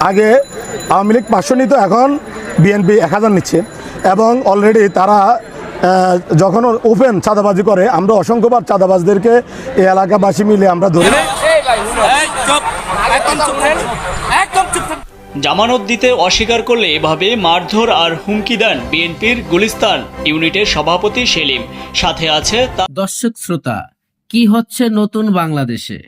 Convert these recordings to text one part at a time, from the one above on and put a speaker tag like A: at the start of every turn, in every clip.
A: আগে আওয়ামী লীগ পাঁচশো নিত এখন বিএনপি এক হাজার নিচ্ছে এবং অলরেডি তারা যখন ওপেন চাঁদাবাজি করে আমরা অসংখ্যবার চাঁদাবাজদেরকে এই এলাকাবাসী মিলে আমরা ধরি।
B: জামানত দিতে অস্বীকার করলে এভাবে মারধর আর হুমকি দেন বিএনপির গুলিস্তান ইউনিটের সভাপতি সেলিম। সাথে আছে তার
C: দর্শক শ্রোতা কি হচ্ছে নতুন বাংলাদেশে?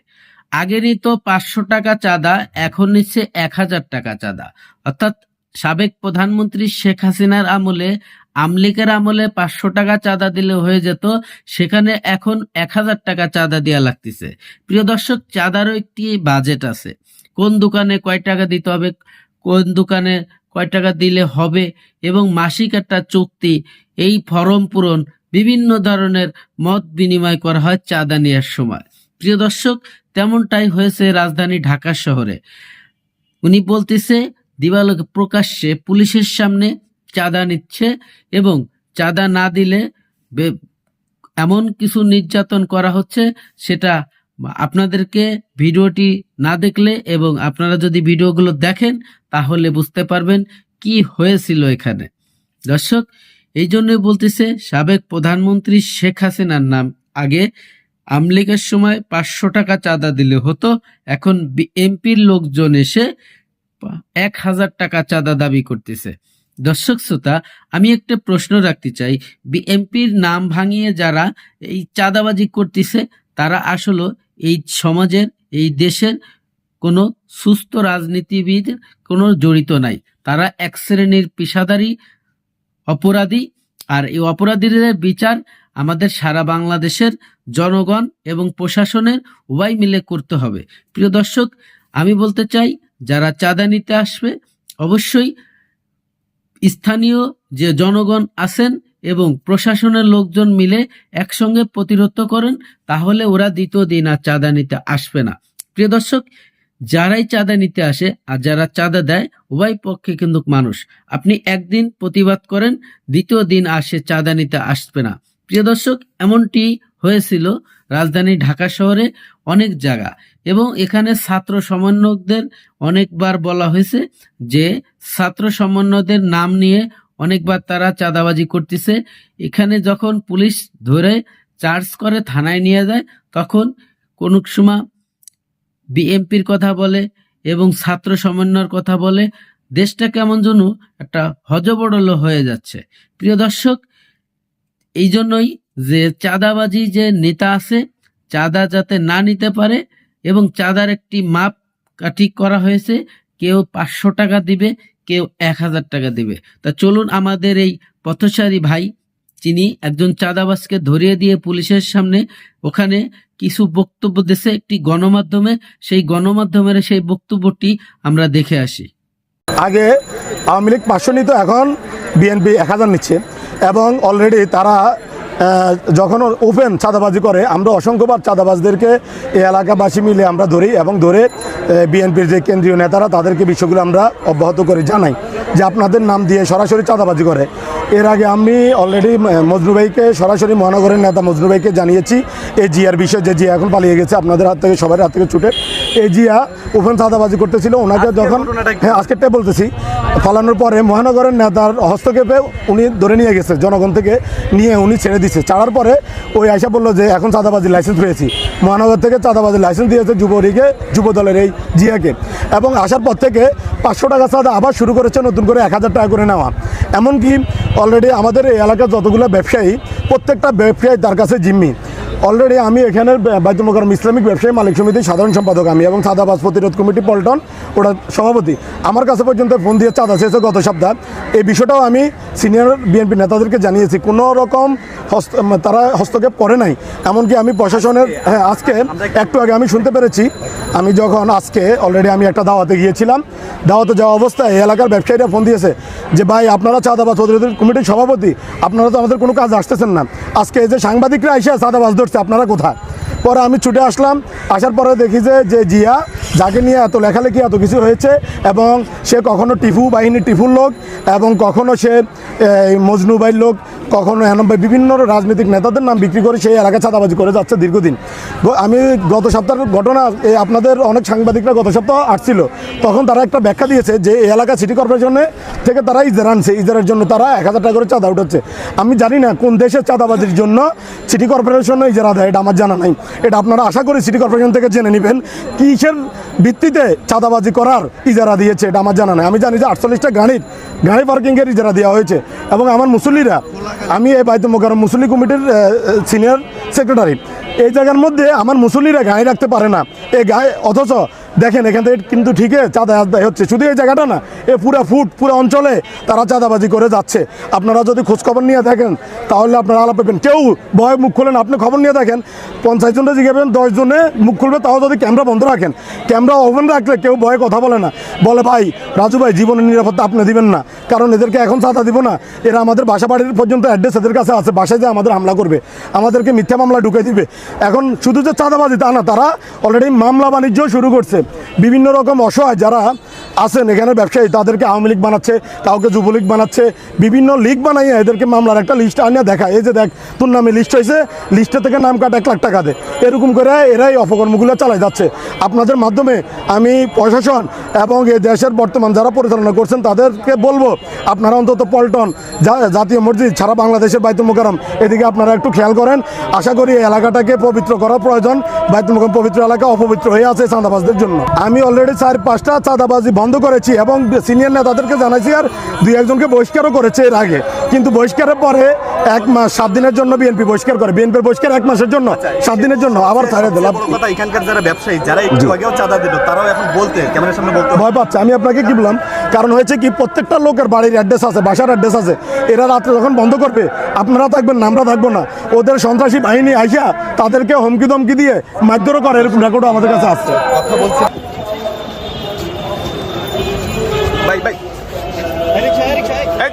C: আগেরই তো পাঁচশো টাকা চাঁদা, এখন নিচ্ছে এক হাজার টাকা চাঁদা। অর্থাৎ সাবেক প্রধানমন্ত্রী শেখ হাসিনার আমলে, আমলিকের আমলে পাঁচশো টাকা চাঁদা দিলে হয়ে যেত, সেখানে এখন এক হাজার টাকা চাঁদা দেওয়া লাগতেছে। প্রিয় দর্শক, চাঁদারও একটি বাজেট আছে। কোন দোকানে কয় টাকা দিতে হবে, কোন দোকানে কয় টাকা দিলে হবে, এবং মাসিক একটা চুক্তি, এই ফরম পূরণ বিভিন্ন ধরনের মত বিনিময় করা হয় চাঁদা নেওয়ার সময়। প্রিয় দর্শক, তেমনটাই হয়েছে রাজধানী ঢাকা শহরে। উনি বলতেছে, দিবালোকে প্রকাশ্যে পুলিশের সামনে চাঁদা নিচ্ছে এবং চাঁদা না দিলে এমন কিছু নির্যাতন করা হচ্ছে, সেটা আপনাদেরকে ভিডিওটি না দেখলে এবং আপনারা যদি ভিডিওগুলো দেখেন, তাহলে বুঝতে পারবেন কি হয়েছিল এখানে। দর্শক, এই জন্যই বলতেছে, সাবেক প্রধানমন্ত্রী শেখ হাসিনার নাম আগে আমলিগের সময় পাঁচশো টাকা চাঁদা দিলে হতো। এখন এমপির লোকজন এসে এক হাজার টাকা চাঁদা দাবি করতেছে। দর্শক শ্রোতা, আমি একটা প্রশ্ন রাখতে চাই। বিএমপির নাম ভাঙিয়ে যারা এই চাঁদাবাজি করতেছে, তারা আসলে এই সমাজের, এই দেশের কোনো সুস্থ রাজনীতিবিদ কোনো জড়িত নাই। তারা এক শ্রেণির পেশাদারী অপরাধী, আর এই অপরাধীদের বিচার আমাদের সারা বাংলাদেশের জনগণ এবং প্রশাসনের উভয় মিলে করতে হবে। প্রিয় দর্শক, আমি বলতে চাই, যারা চাঁদা নিতে আসবে, অবশ্যই স্থানীয় যে জনগণ আছেন এবং প্রশাসনের লোকজন মিলে একসঙ্গে প্রতিরোধ করেন, তাহলে ওরা দ্বিতীয় দিন আর চাঁদা নিতে আসবে না। প্রিয় দর্শক, যারাই চাঁদা নিতে আসে আর যারা চাঁদা দেয়, উভয় পক্ষে কিন্তু মানুষ। আপনি একদিন প্রতিবাদ করেন, দ্বিতীয় দিন আসে চাঁদা নিতে আসবে না। প্রিয় দর্শক, এমনটি হয়েছিল রাজধানী ঢাকা শহরে অনেক জায়গা এবং এখানে ছাত্র সমন্বয়কদের অনেকবার বলা হয়েছে যে ছাত্র সমন্বয়দের নাম নিয়ে অনেকবার তারা চাঁদাবাজি করতেছে। এখানে যখন পুলিশ ধরে চার্জ করে থানায় নিয়ে যায়, তখন কোন সময় বিএমপির কথা বলে এবং ছাত্র সমন্বয়ের কথা বলে। দেশটা কেমন যেন একটা হজবড়ল হয়ে যাচ্ছে। প্রিয় দর্শক এই জন্যই যে চাঁদাবাজি যে নেতা আছে, চাঁদা যাতে না নিতে পারে এবং চাঁদার একটি মাপ কাঠি করা হয়েছে, কেউ পাঁচশো টাকা দিবে, কেউ এক হাজার টাকা দিবে। তা চলুন আমাদের এই পথচারী ভাই, যিনি একজন চাঁদাবাজকে ধরিয়ে দিয়ে পুলিশের সামনে ওখানে কিছু বক্তব্য দিয়েছে একটি গণমাধ্যমে, সেই গণমাধ্যমের সেই বক্তব্যটি আমরা দেখে আসি।
A: আগে আওয়ামী লীগ পাঁচশো নিত, এখন বিএনপি এক হাজার নিচ্ছে। এবং অলরেডি তারা যখন ওপেন চাঁদাবাজি করে আমরা অসংখ্যবার চাঁদাবাজদেরকে এই এলাকাবাসী মিলে আমরা ধরি এবং ধরে বিএনপির যে কেন্দ্রীয় নেতারা তাদেরকে বিষয়গুলো আমরা অব্যাহত করে জানাই যে আপনাদের নাম দিয়ে সরাসরি চাঁদাবাজি করে। এর আগে আমি অলরেডি মজনু ভাইকে সরাসরি মহানগরের নেতা মজনু ভাইকে জানিয়েছি এই জিয়ার বিষয়ে যে জিয়া এখন পালিয়ে গেছে আপনাদের হাত থেকে সবার হাত থেকে ছুটে। এই জিয়া ওপেন চাঁদাবাজি করতেছিল ওনাকে যখন হ্যাঁ আজকেরটাই বলতেছি। ফালানোর পরে মহানগরের নেতার হস্তক্ষেপে উনি ধরে নিয়ে গেছে জনগণ থেকে নিয়ে উনি ছেড়ে দিচ্ছে ছাড়ার পরে ওই আইসা বলল যে, এখন চাঁদাবাজির লাইসেন্স পেয়েছি। মহানগর থেকে চাঁদাবাজির লাইসেন্স দিয়েছে যুবরীকে যুবদলের এই জিয়াকে। এবং আসার পর থেকে পাঁচশো টাকা চাঁদা আবার শুরু করেছে নতুন করে এক হাজার টাকা করে নেওয়া। এমনকি অলরেডি আমাদের এই এলাকার যতগুলো ব্যবসায়ী, প্রত্যেকটা ব্যবসায়ী তার কাছে জিম্মি। অলরেডি আমি এখানে বাইতুল ইসলামিক ব্যবসায়ী, মালিক সমিতির সাধারণ সম্পাদক আমি এবং চাঁদাবাজ প্রতিরোধ কমিটি পল্টন ওটা সভাপতি। আমার কাছে পর্যন্ত ফোন দিয়ে চাঁদা চেয়েছে গত সপ্তাহ। এই বিষয়টাও আমি সিনিয়র বিএনপি নেতাদেরকে জানিয়েছি। কোনো রকম হস্ত তারা হস্তক্ষেপ করে নাই। এমনকি আমি প্রশাসনের হ্যাঁ আজকে একটু আগে আমি শুনতে পেরেছি। আমি যখন আজকে অলরেডি আমি একটা দাওয়াতে গিয়েছিলাম, দাওয়াতে যাওয়া অবস্থায় এই এলাকার ব্যবসায়ীরা ফোন দিয়েছে যে, ভাই, আপনারা চাঁদাবাজ প্রতিরোধ কমিটির সভাপতি, আপনারা তো আমাদের কোনো কাজ আসতেছেন না। আজকে এই যে সাংবাদিকরা এসে চাঁদাবাজ ধরছে আপনারা কোথায়? পরে আমি ছুটে আসলাম, আসার পরে দেখি যে যে জিয়া যাকে নিয়ে এত লেখালেখি, এত কিছু হয়েছে এবং সে কখনো টিফু বাহিনী টিফুর লোক এবং কখনো সে মজনুবাইয়ের লোক। কখনো এনব্বই বিভিন্ন রাজনৈতিক নেতাদের নাম বিক্রি করে সেই এলাকায় চাঁদাবাজি করে যাচ্ছে দীর্ঘদিন। আমি গত সপ্তাহের ঘটনা আপনাদের অনেক সাংবাদিকরা গত সপ্তাহ আসছিল, তখন তারা একটা ব্যাখ্যা দিয়েছে যে এই এলাকা সিটি কর্পোরেশনে থেকে তারা ইজারা আনছে। ইজারের জন্য তারা এক হাজার টাকা করে চাঁদা উঠাচ্ছে। আমি জানি না কোন দেশের চাঁদাবাজির জন্য সিটি কর্পোরেশনে ইজারা দেয় এটা আমার জানা নাই। এটা আপনারা আশা করি সিটি কর্পোরেশন থেকে জেনে নেবেন কিসের ভিত্তিতে চাঁদাবাজি করার ইজারা দিয়েছে, এটা আমার জানা নাই। আমি জানি যে আটচল্লিশটা গাড়ির গাড়ি পার্কিংয়ের ইজারা দেওয়া হয়েছে। এবং আমার মুসল্লিরা আমি এই বাইতুল মোকারম মুসলি কমিটির সিনিয়র সেক্রেটারি এই জায়গার মধ্যে আমার মুসল্লিরা গায়ে রাখতে পারে না। এই গায়ে, অথচ দেখেন, এখান থেকে কিন্তু ঠিকই চাঁদা আদায় হচ্ছে। শুধু এই জায়গাটা না, এ পুরো ফুট, পুরো অঞ্চলে তারা চাঁদাবাজি করে যাচ্ছে। আপনারা যদি খোঁজখবর নিয়ে দেখেন, তাহলে আপনারা আলাপ পাবেন কেউ ভয় মুখ খোলেন আপনি খবর নিয়ে দেখেন, পঞ্চাশ জনটা জিজ্ঞাবেন দশ জনে মুখ খুলবে, তাও যদি ক্যামেরা বন্ধ রাখেন। ক্যামেরা ওপেন রাখলে কেউ ভয়ে কথা বলে না। বলে, ভাই, রাজু ভাই, জীবনের নিরাপত্তা আপনি দিবেন না। কারণ এদেরকে এখন চাঁদা দিব না। এরা আমাদের বাসা বাড়ির পর্যন্ত অ্যাড্রেস এদের কাছে আছে। বাসায় যে আমাদের হামলা করবে। আমাদেরকে মিথ্যা মামলা ঢুকে দিবে। এখন শুধু যে চাঁদাবাজি তা না, তারা অলরেডি মামলা বাণিজ্য শুরু করছে। বিভিন্ন রকম অসহায় যারা আছেন, এখানে ব্যবসায়ী তাদেরকে আওয়ামী লীগ বানাচ্ছে, কাউকে যুবলীগ বানাচ্ছে, বিভিন্ন লীগ বানাইয়া এদেরকে মামলার একটা লিস্ট আনিয়ে দেখায়। এই যে দেখ, তোর নামে লিস্ট হয়েছে লিস্টে থেকে নাম কাটা এক লাখ টাকা দে। এরকম করে এরাই অপকর্মগুলো চালাই যাচ্ছে। আপনাদের মাধ্যমে আমি প্রশাসন এবং এই দেশের বর্তমান যারা পরিচালনা করছেন, তাদেরকে বলব, আপনারা অন্তত পল্টন, জা- জাতীয় মসজিদ সারা বাংলাদেশের বাইতুল মোকারম এদিকে আপনারা একটু খেয়াল করেন। আশা করি এই এলাকাটাকে পবিত্র করা প্রয়োজন। বাইতুল মোকারম পবিত্র এলাকা, অপবিত্র হয়ে আছে চাঁদাবাজদের জন্য। আমি অলরেডি চার, পাঁচটা চাঁদাবাজি বন্ধ করেছি এবং সিনিয়র নেতাদেরকে জানাইছি আর দুই একজনকে বহিষ্কারও করেছে এর আগে। কিন্তু বহিষ্কারের পরে এক মাস সাত দিনের জন্য বিএনপি বহিষ্কার করে। বিএনপির বহিষ্কার এক মাসের জন্য সাত দিনের জন্য আবার ছাড়ে দিলাম।
D: এখানকার যারা ব্যবসায়ী যারা একটু আগেও চাঁদা দিল তারাও এখন বলতে ক্যামেরার সামনে বলতে
A: ভয় পাচ্ছে। আমি আপনাকে কি বললাম? কারণ হয়েছে কি প্রত্যেকটা লোকের বাড়ির অ্যাড্রেস আছে বাসার অ্যাড্রেস আছে। এরা রাত্রে যখন বন্ধ করবে আপনারা থাকবেন আমরা থাকব না। ওদের সন্ত্রাসী বাহিনী আইসা তাদেরকে হুমকি দমকি দিয়ে মারধরও করে এরকম রেকর্ডও আমাদের কাছে আসছে
D: भाई भाई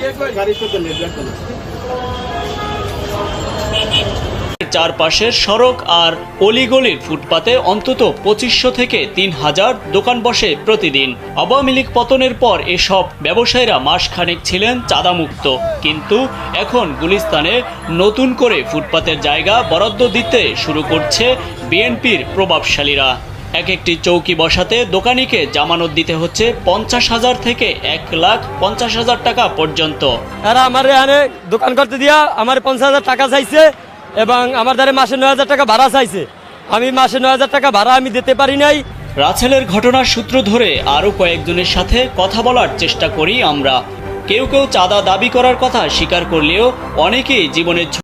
D: ये ये गाड़ी से चले जाए
B: চারপাশের সড়ক আর অলিগলির ফুটপাতে অন্তত পঁচিশশো থেকে তিন হাজার দোকান বসে প্রতিদিন। আওয়ামী লীগ পতনের পর এসব ব্যবসায়ীরা মাসখানেক ছিলেন চাঁদামুক্ত। কিন্তু এখন গুলিস্তানে নতুন করে ফুটপাতের জায়গা বরাদ্দ দিতে শুরু করছে বিএনপির প্রভাবশালীরা। এক একটি চৌকি বসাতে দোকানিকে জামানত দিতে হচ্ছে পঞ্চাশ হাজার থেকে এক লাখ পঞ্চাশ হাজার টাকা পর্যন্ত।
E: এরা আমার দোকান করতে দিয়া আমার পঞ্চাশ হাজার টাকা চাইছে এবং আমার দ্বারা মাসে নয় হাজার টাকা ভাড়া চাইছে। আমি মাসে নয় হাজার টাকা ভাড়া আমি দিতে পারি নাই।
B: রাছেলের ঘটনার সূত্র ধরে আরও কয়েকজনের সাথে কথা বলার চেষ্টা করি আমরা। কেউ কেউ চাঁদা দাবি করার কথা স্বীকার করলেও অনেকেই জীবনের